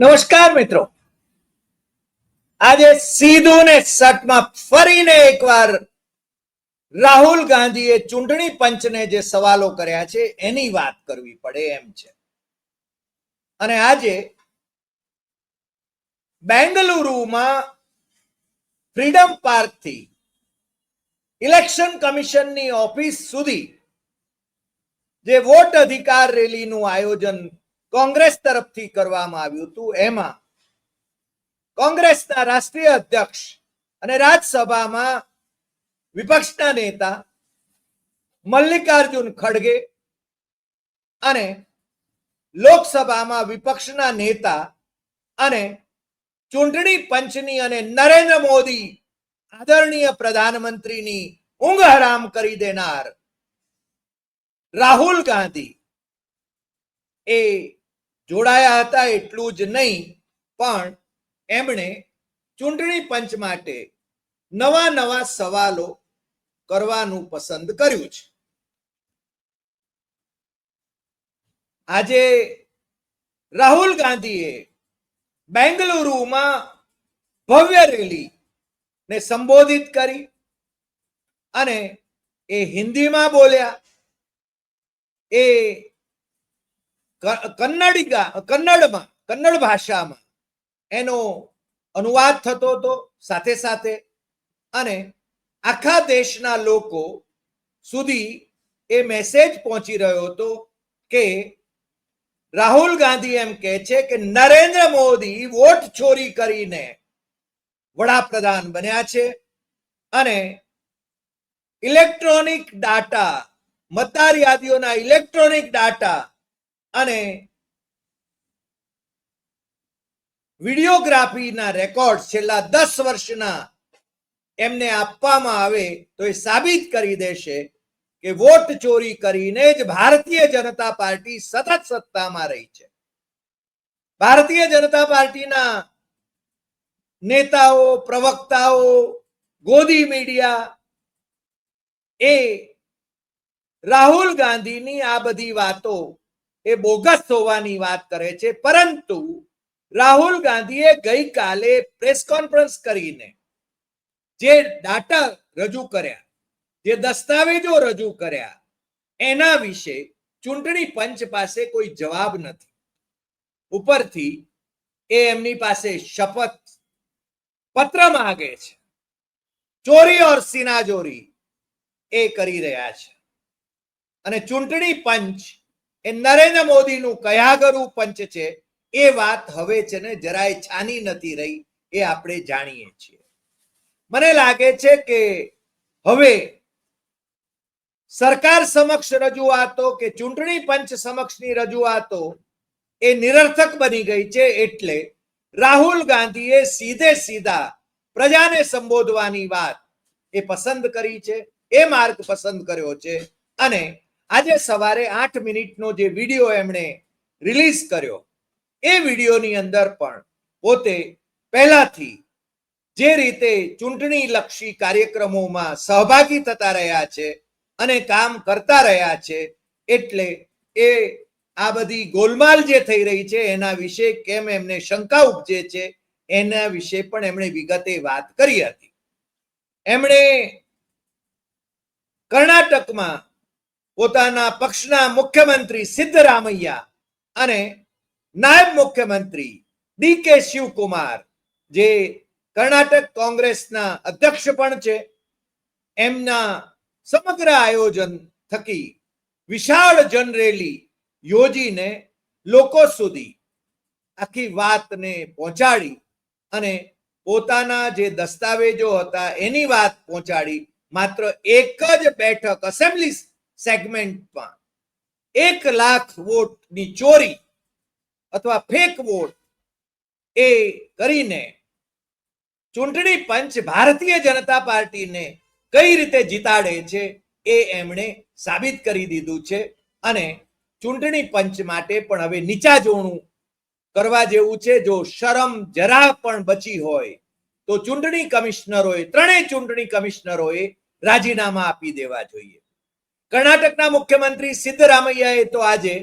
નમસ્કાર મિત્રો. આજે સીધું ને સટમાં ફરીને એકવાર રાહુલ ગાંધીએ ચૂંટણી પંચને જે સવાલો કર્યા છે, એની વાત કરવી પડે એમ છે. અને આજે બેંગલુરુમાં ફ્રીડમ પાર્કથી ઇલેક્શન કમિશનની ઓફિસ સુધી જે વોટ અધિકાર રેલીનું આયોજન કોંગ્રેસ તરફથી કરવામાં આવ્યું હતું. એમાં કોંગ્રેસના રાષ્ટ્રીય અધ્યક્ષ અને રાજ્યસભામાં વિપક્ષના નેતા મલ્લિકાર્જુન ખડગે અને લોકસભામાં વિપક્ષના નેતા અને ચૂંટણી પંચની અને નરેન્દ્ર મોદી આદરણીય પ્રધાનમંત્રીની ઊંઘ હરામ કરી દેનાર રાહુલ ગાંધી એ જોડાયા હતા એટલું જ નહીં, પણ એમણે ચૂંટણી પંચ માટે નવા નવા સવાલો કરવાનું પસંદ કર્યું છે. આજે રાહુલ ગાંધીએ બેંગલુરુમાં ભવ્ય રેલી ને સંબોધિત કરી અને એ હિન્દીમાં બોલ્યા. એ ક- કન્નડિગા, કન્નડમાં, કન્નડ ભાષામાં. એનો અનુવાદ થતો હતો સાથે સાથે અને આખા દેશના લોકો સુધી એ મેસેજ પહોંચી રહ્યો હતો કે રાહુલ ગાંધી એમ કહે છે કે નરેન્દ્ર મોદી વોટ ચોરી કરીને વડાપ્રધાન બન્યા છે અને ઇલેક્ટ્રોનિક ડાટા મતદાર યાદીઓના ઇલેક્ટ્રોનિક ડાટા અને વિડીયોગ્રાફીના રેકોર્ડ છેલ્લા દસ વર્ષના એમને આપવામાં આવે તો એ સાબિત કરી દેશે કે વોટ ચોરી કરીને જ ભારતીય જનતા પાર્ટી સતત સત્તામાં રહી છે. ભારતીય જનતા પાર્ટીના નેતાઓ, પ્રવક્તાઓ, ગોદી મીડિયા, એ રાહુલ ગાંધીની આ બધી વાતો એ બોગસ હોવાની વાત કરે છે. પરંતુ રાહુલ ગાંધીએ ગઈકાલે પ્રેસ કોન્ફરન્સ કરીને જે ડાટા રજૂ કર્યા, જે દસ્તાવેજો રજૂ કર્યા, એના વિશે ચૂંટણી પંચ પાસે કોઈ જવાબ નથી. ઉપરથી એ એમની પાસે શપથ પત્ર માંગે છે. ચોરી ઓર સિનાજોરી એ કરી રહ્યા છે. અને ચૂંટણી પંચ એ નરેન્દ્ર મોદીનું કયાગરું પંચ છે, એ વાત હવે છે ને જરાય છાની નથી રહી, એ આપણે જાણીએ છીએ. મને લાગે છે કે હવે સરકાર સમક્ષ રજૂઆતો કે ચૂંટણી પંચ સમક્ષની રજૂઆતો એ નિરર્થક બની ગઈ છે એટલે રાહુલ ગાંધીએ સીધે સીધા પ્રજાને સંબોધવાની વાત એ પસંદ કરી છે, એ માર્ગ પસંદ કર્યો છે અને આજે સવારે આઠ મિનિટનો જે વીડિયો એમણે રિલીઝ કર્યો, એ વિડીયોની અંદર પણ પોતે પહેલાથી જે રીતે ચૂંટણી લક્ષી કાર્યક્રમોમાં સહભાગી થતા રહ્યા છે અને કામ કરતા રહ્યા છે, એટલે એ આ બધી ગોલમાલ જે થઈ રહી છે, એના વિશે કેમ એમને શંકા ઉપજે છે, એના વિશે પણ એમણે વિગતે વાત કરી હતી. એમણે કર્ણાટકમાં પોતાના પક્ષના મુખ્યમંત્રી સિદ્ધરામૈયા અને નાયબ મુખ્યમંત્રી ડી કે શિવકુમાર, જે કર્ણાટક કોંગ્રેસના અધ્યક્ષ પણ છે. એમના સમગ્ર આયોજન થકી વિશાળ જનરેલી યોજીને લોકો સુધી આખી વાતને પહોંચાડી અને પોતાના જે દસ્તાવેજો હતા એની વાત પહોંચાડી. માત્ર એક જ બેઠક એસેમ્બલી સેગમેન્ટમાં એક લાખ વોટની ચોરી અથવા ફેક વોટ એ કરીને ચૂંટણી પંચ ભારતીય જનતા પાર્ટીને કઈ રીતે જીતાડે છે એ એમણે સાબિત કરી દીધું છે અને ચૂંટણી પંચ માટે પણ હવે નીચા જોણું કરવા જેવું છે. જો શરમ જરા પણ બચી હોય તો ચૂંટણી કમિશનરોએ, ત્રણેય ચૂંટણી કમિશનરોએ રાજીનામા આપી દેવા જોઈએ. કર્ણાટકના મુખ્યમંત્રી સિદ્ધરામૈયાએ તો આજે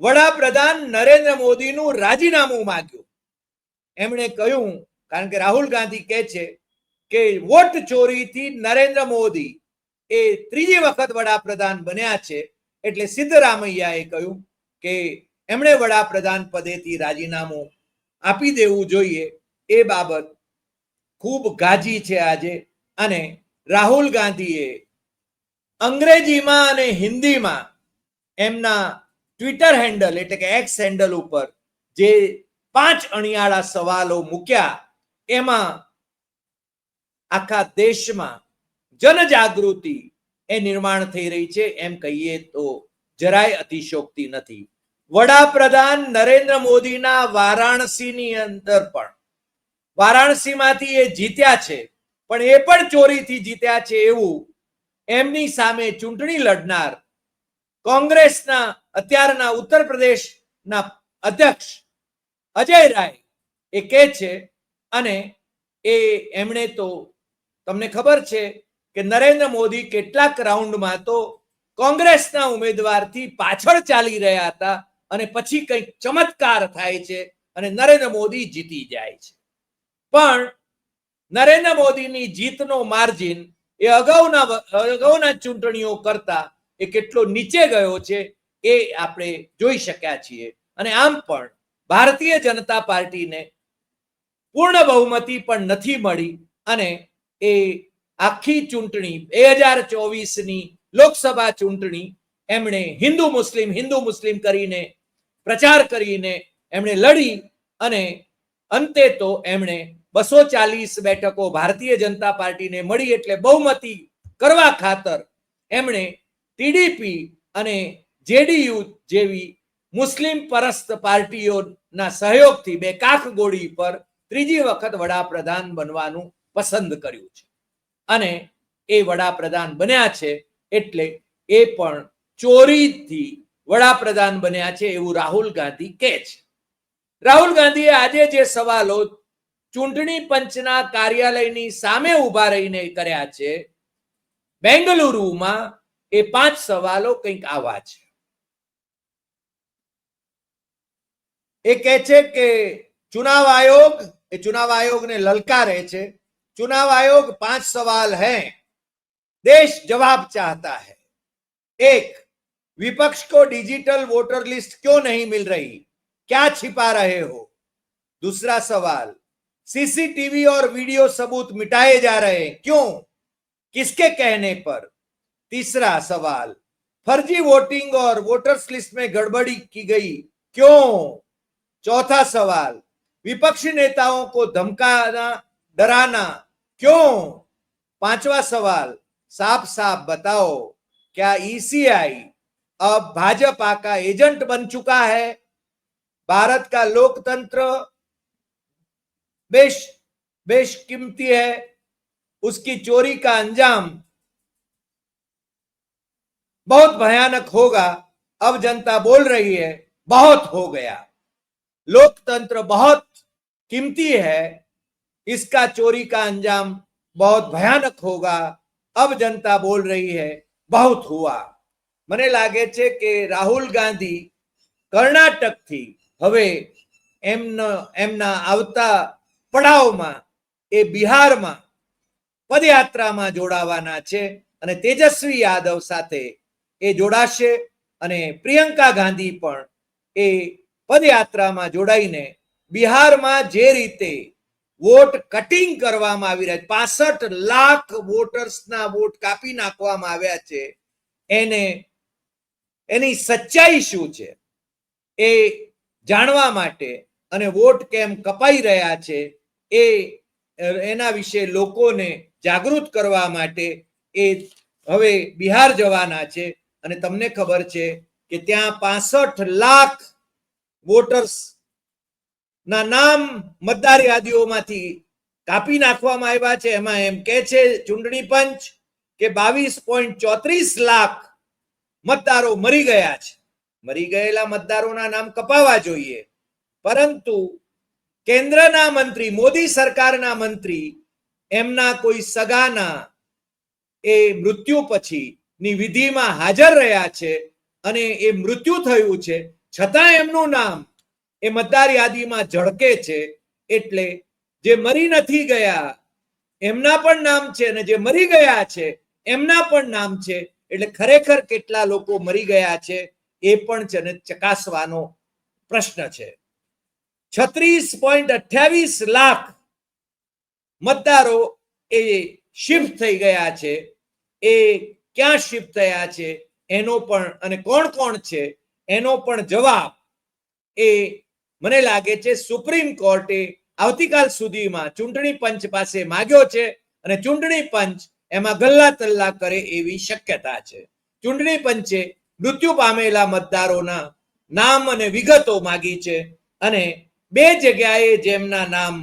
વડાપ્રધાન નરેન્દ્ર મોદીનું રાજીનામું માંગ્યું. એમણે કહ્યું, કારણ કે રાહુલ ગાંધી કહે છે કે વોટ ચોરીથી નરેન્દ્ર મોદી એ ત્રીજી વખત વડાપ્રધાન બન્યા છે. એટલે સિદ્ધરામૈયાએ કહ્યું કે એમણે વડાપ્રધાન પદેથી રાજીનામું આપી દેવું જોઈએ. એ બાબત ખૂબ ગાજી છે આજે અને રાહુલ ગાંધીએ અંગ્રેજીમાં અને હિન્દીમાં એમના ટ્વિટર હેન્ડલ એટલે કે એક્સ હેન્ડલ ઉપર જે પાંચ અણિયાળા સવાલો મૂક્યા, એમાં આખા દેશમાં જનજાગૃતિ એ નિર્માણ થઈ રહી છે. એમ કહીએ તો જરાય અતિશોક્તિ નથી. વડાપ્રધાન નરેન્દ્ર મોદીના વારાણસીની અંદર પણ. વારાણસીમાંથી એ જીત્યા છે, પણ એ પણ ચોરીથી જીત્યા છે એવું એમની સામે ચૂંટણી લડનાર કોંગ્રેસના અત્યારના ઉત્તર પ્રદેશના અધ્યક્ષ અજય રાય એ કહે છે અને એ એમણે તો તમને ખબર છે કે નરેન્દ્ર મોદી કેટલાક રાઉન્ડમાં તો કોંગ્રેસના ઉમેદવારથી પાછળ ચાલી રહ્યા હતા અને પછી કંઈક ચમત્કાર થાય છે અને નરેન્દ્ર મોદી જીતી જાય છે. પણ નરેન્દ્ર મોદીની જીતનો માર્જિન એ અગાઉના અગાઉના ચૂંટણીઓ કરતા એ કેટલો નીચે ગયો છે એ આપણે જોઈ શક્યા છીએ. અને આમ પણ ભારતીય જનતા પાર્ટીને પૂર્ણ બહુમતી પણ નથી મળી અને એ આખી ચૂંટણી, બે હજાર ચોવીસની લોકસભા ચૂંટણી એમણે હિન્દુ મુસ્લિમ હિન્દુ મુસ્લિમ કરીને પ્રચાર કરીને એમણે લડી અને અંતે તો એમણે બસો ચાલીસ બેઠકો ભારતીય જનતા પાર્ટીને મળી એટલે બહુમતી કરવા ખાતર એમણે ટીડીપી અને જેડીયુ જેવી મુસ્લિમ પરસ્ત પાર્ટીઓના સહયોગથી બે કાખ ગોળી પર ત્રીજી વખત વડાપ્રધાન બનવાનું પસંદ કર્યું છે. અને એ વડાપ્રધાન બન્યા છે એટલે એ પણ ચોરીથી વડાપ્રધાન બન્યા છે એવું રાહુલ ગાંધી કહે છે. રાહુલ ગાંધીએ આજે જે સવાલો ચૂંટણી પંચના કાર્યાલયની સામે ઉભા રહીને કર્યા છે બેંગલુરુમાં એ પાંચ સવાલો કંઈક આવા છે એ કહે છે કે चुनाव आयोग ये चुनाव आयोग ने ललकारे छे चुनाव आयोग पांच सवाल हैं देश जवाब चाहता है एक विपक्ष को डिजिटल वोटर लिस्ट क्यों नहीं मिल रही क्या छिपा रहे हो दूसरा सवाल सीसीटीवी और वीडियो सबूत मिटाए जा रहे हैं। क्यों? किसके कहने पर? तीसरा सवाल, फर्जी वोटिंग और वोटर्स लिस्ट में गड़बड़ी की गई। क्यों? चौथा सवाल, विपक्षी नेताओं को धमकाना, डराना। क्यों? पांचवा सवाल साफ़ साफ़ बताओ, क्या ईसीआई अब भाजपा का एजेंट बन चुका है? भारत का लोकतंत्र बेश बेशकीमती है उसकी चोरी का अंजाम बहुत भयानक होगा अब जनता बोल रही है बहुत हो गया लोकतंत्र बहुत कीमती है इसका चोरी का अंजाम बहुत भयानक होगा अब जनता बोल रही है बहुत हुआ મને લાગે છે કે રાહુલ ગાંધી કર્ણાટકથી હવે એમનો એમના આવતા પડાવમાં, એ બિહારમાં પદયાત્રામાં જોડાવાના છે અને તેજસ્વી યાદવ સાથે એ જોડાશે અને પ્રિયંકા ગાંધી પણ એ પદયાત્રામાં જોડાઈને બિહારમાં જે રીતે વોટ કટિંગ કરવામાં આવી રહ્યા પાસઠ લાખ વોટર્સના વોટ કાપી નાખવામાં આવ્યા છે, એને, એની સચ્ચાઈ શું છે એ જાણવા માટે અને વોટ કેમ કપાઈ રહ્યા છે એ એના વિશે લોકોને જાગૃત કરવા માટે એ હવે બિહાર જવાના છે. અને તમને ખબર છે કે ત્યાં પાસઠ લાખ વોટર્સ ના નામ મતદાર યાદીઓમાંથી કાપી નાખવામાં આવ્યા છે. એમાં એમ કે છે ચૂંટણી પંચ કે બાવીસ પોઈન્ટ ચોત્રીસ લાખ મતદારો મરી ગયા છે. મરી ગયેલા મતદારોના નામ કપાવા જોઈએ. પરંતુ કેન્દ્રના મંત્રી, મોદી સરકારના મંત્રી, એમના કોઈ સગાના એ મૃત્યુ પછી ની વિધિમાં હાજર રહ્યા છે અને એ મૃત્યુ થયું છે. છતાં એમનું નામ એ મતદાર યાદીમાં ઝળકે છે એટલે જે મરી નથી ગયા, એમના પણ નામ છે અને જે મરી ગયા છે, એમના પણ નામ છે એટલે ખરેખર કેટલા લોકો મરી ગયા છે એ પણ ચકાસવાનો પ્રશ્ન છે. છત્રીસ પોઈન્ટ અઠ્યાવીસ લાખ મતદારો એ શિફ્ટ થઈ ગયા છે. એ ક્યાં શિફ્ટ થયા છે? એનો પણ અને કોણ કોણ છે? એનો પણ જવાબ એ મને લાગે છે સુપ્રીમ કોર્ટે આવતીકાલ સુધીમાં ચૂંટણી પંચ પાસે માગ્યો છે અને ચૂંટણી પંચ એમાં ગલ્લા તલ્લા કરે એવી શક્યતા છે. ચૂંટણી પંચે મૃત્યુ પામેલા મતદારોના નામ અને વિગતો માગી છે અને બે જગ્યાએ જેમના નામ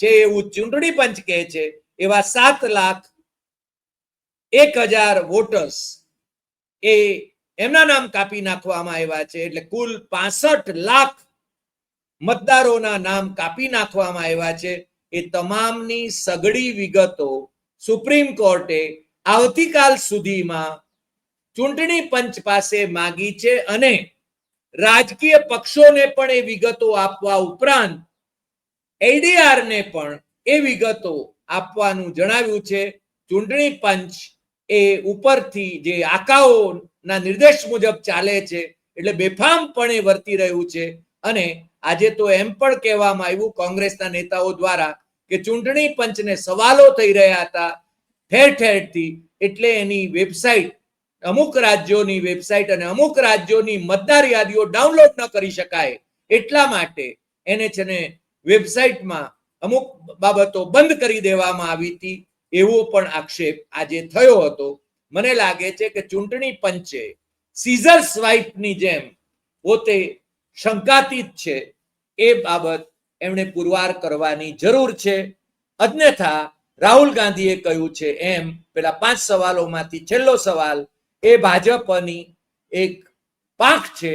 છે એવું ચૂંટણી પંચ કહે છે, એવા સાત લાખ એક હજાર વોટર્સ એ એમના નામ કાપી નાખવામાં આવ્યા છે. એટલે કુલ પાસઠ લાખ મતદારોના નામ કાપી નાખવામાં આવ્યા છે. એ તમામની સગડી વિગતો સુપ્રીમ કોર્ટે આવતીકાલ સુધીમાં ચૂંટણી પંચ પાસે માગી છે અને રાજકીય પક્ષોને પણ એ વિગતો આપવા ઉપરાંત એડીઆર ને પણ એ વિગતો આપવાનું જણાવ્યું છે. ચૂંટણી પંચ એ ઉપરથી જે આકાઓના નિર્દેશ મુજબ ચાલે છે એટલે બેફામપણે વર્તી રહ્યું છે અને આજે તો એમ પણ કહેવામાં આવ્યું કોંગ્રેસના નેતાઓ દ્વારા કે ચૂંટણી પંચને સવાલો થઈ રહ્યા હતા ઠેર ઠેરથી એટલે એની વેબસાઇટ અમુક રાજ્યોની વેબસાઇટ અને અમુક રાજ્યોની મતદાર યાદીઓ ડાઉનલોડ ન કરી શકાય એટલા માટે એને છે ને વેબસાઇટમાં અમુક બાબતો બંધ કરી દેવામાં આવી હતી એવો પણ આક્ષેપ આજે થયો હતો. મને લાગે છે કે ચૂંટણી પંચે સીઝર સ્વાઇપની જેમ પોતે શંકાતીત છે એ બાબત એમણે પુરવાર કરવાની જરૂર છે. અન્યથા રાહુલ ગાંધીએ કહ્યું છે એમ, પેલા પાંચ સવાલોમાંથી છેલ્લો સવાલ એ ભાજપની એક પાંખ છે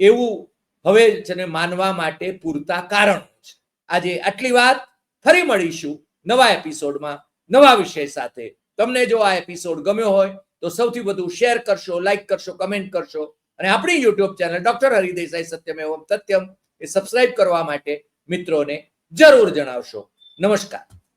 એવું હવે છે ને માનવા માટે પૂરતા કારણો છે. આજે આટલી વાત ફરી મળીશું નવા એપિસોડમાં નવા વિષય સાથે. તમને જો આ એપિસોડ ગમ્યો હોય તો સૌથી વધુ શેર કરશો, લાઈક કરશો, કમેન્ટ કરશો અને આપણી યુટ્યુબ ચેનલ ડોક્ટર હરિદેસાઈ સત્યમ એવમ સત્યમ એ સબસ્ક્રાઇબ કરવા માટે મિત્રોને જરૂર જણાવશો. નમસ્કાર.